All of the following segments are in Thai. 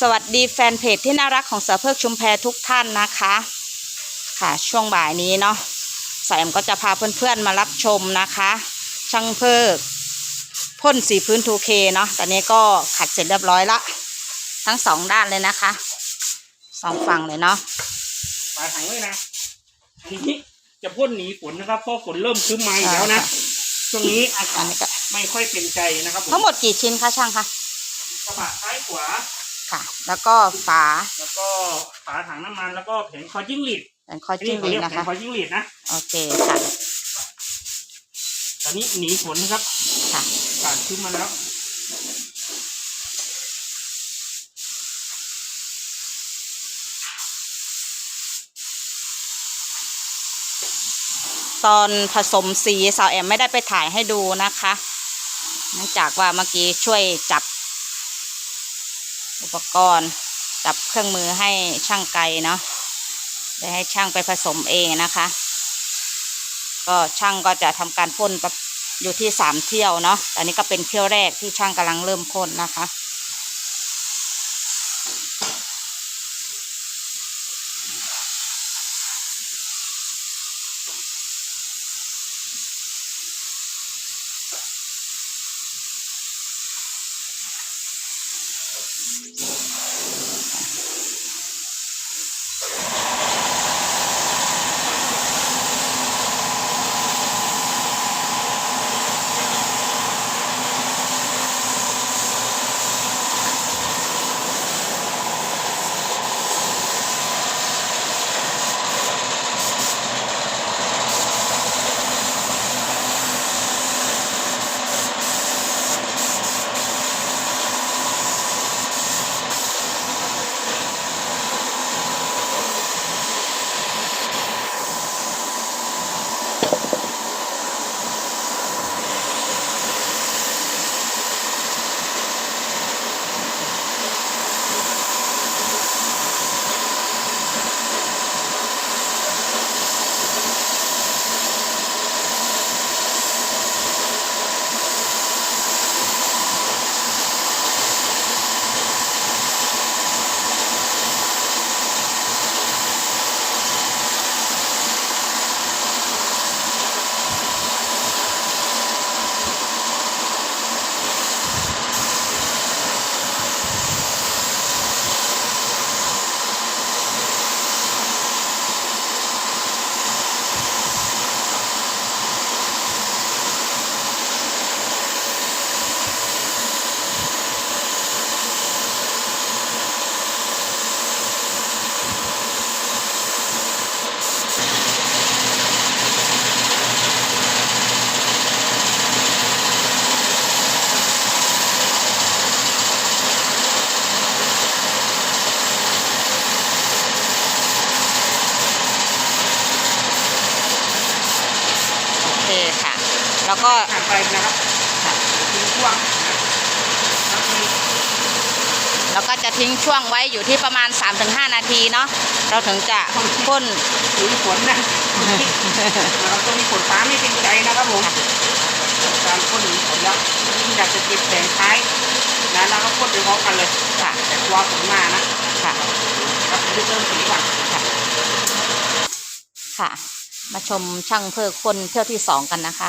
สวัสดีแฟนเพจที่น่ารักของสาวเพิกชุมแพทุกท่านนะคะ ค่ะช่วงบ่ายนี้เนาะสายแอมก็จะพาเพื่อนๆมารับชมนะคะ ช่างเพิกพ่นสีพื้น 2K เนาะตอนนี้ก็ขัดเสร็จเรียบร้อยละ ทั้งสองด้านเลยนะคะสองฝั่งเลยเนาะปลายถังเลยนะอันนี้จะพ่นหนีฝนนะครับเพราะฝนเริ่มครึ้มมาอีกแล้วนะช่วงนี้อาอักานศนี้ก็ไม่ค่อยเป็นใจนะครับผมทั้งหมดกี่ชิ้นคะช่างคะกระบะซ้ายขวา ค่ะ แล้วก็ฝาแล้วก็ฝาถังน้ำมันแล้วก็แผงคอจิ้งหรีดแผงคอยอันจิ้นี้งหเขาเรียกแผรีดนะงคะคอจิ้งหรีดนะโอเคค่ะตอนนี้หนีฝนนะครับค่ะอากาศครึ้มมาแล้วตอนผสมสีสาวแอมไม่ได้ไปถ่ายให้ดูนะคะเนื่องจากว่าเมื่อกี้ช่วยจับ อุปกรณ์จับเครื่องมือให้ช่างไกเนาะได้ให้ช่างไปผสมเองนะคะ ก็ช่างก็จะทำการพ่นปอยู่ที่สามเที่ยวเนาะอันนี้ก็เป็นเที่ยวแรกที่ช่างกำลังเริ่มพ่นนะคะ แล้วก็ผ่านไปนะครับทิ้งช่วงนะแล้วมีเราก็จะทิ้งช่วงไว้อยู่ที่ประมาณ 3-5 นาทีเนาะเราถึงจะพ่นหนีฝนนะนะครับต้องมีฝนฟ้าไม่เป็นใจนะครับผมการพ่นหนีฝนแล้วยิ่งอยากจะเก็บแผงท้ายนะแล้วก็พ่นไปพร้อมกันเลยค่ะแต่กลัวฝนมานะค่ะครับผมจะเติมสีก่อนค่ะค่ะ มาชมช่างเพิกคนเที่ยวที่สองกันนะคะ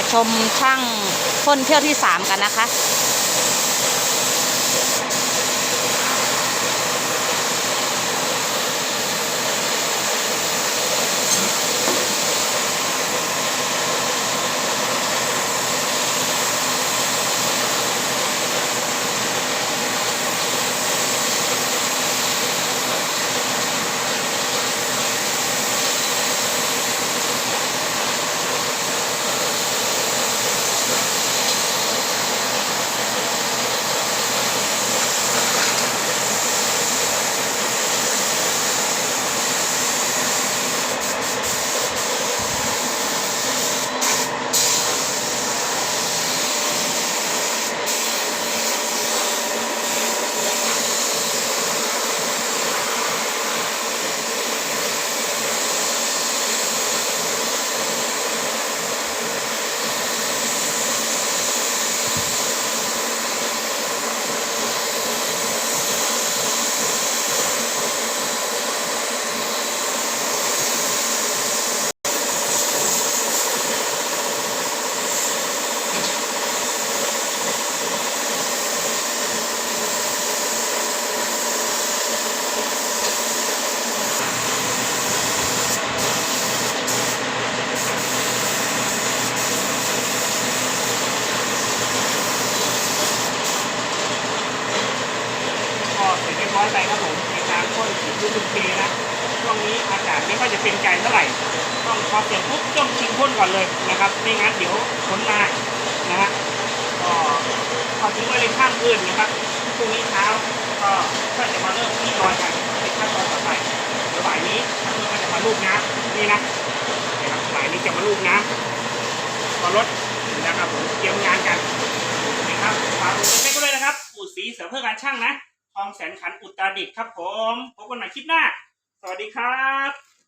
มาชมช่างพ่นเที่ยวที่สามกันนะคะ ก็เสร็จเรียบร้อยไปครับผมในการพ่นสียูทูบเคนะช่วงนี้อากาศไม่ ค่อยเท่าไหร่ ต้องพอเสร็จปุ๊บต้องชิงพ่นก่อนเลยนะครับไม่งั้นเดี๋ยวผลมานะฮะก็พอทิ้งไว้เลยข้ามคืนนะครับพรุ่งนี้เช้าก็ก็จะมาเริ่มที่รอยกันในขั้นตอนต่อไปเดี๋ยวบ่ายนี้ท่านก็จะมาลูกน้ำนี่นะนะครับบ่ายนี้จะมาลูกน้ำก็รถนะครับผมเตรียมงานกันนะครับฝากดูเช็คกันด้วยนะครับอู่สีเสริมเพื่อการช่างนะทองแสนขันอุตรดิตครับผมพบกันใหม่คลิปหน้า สวัสดีครับ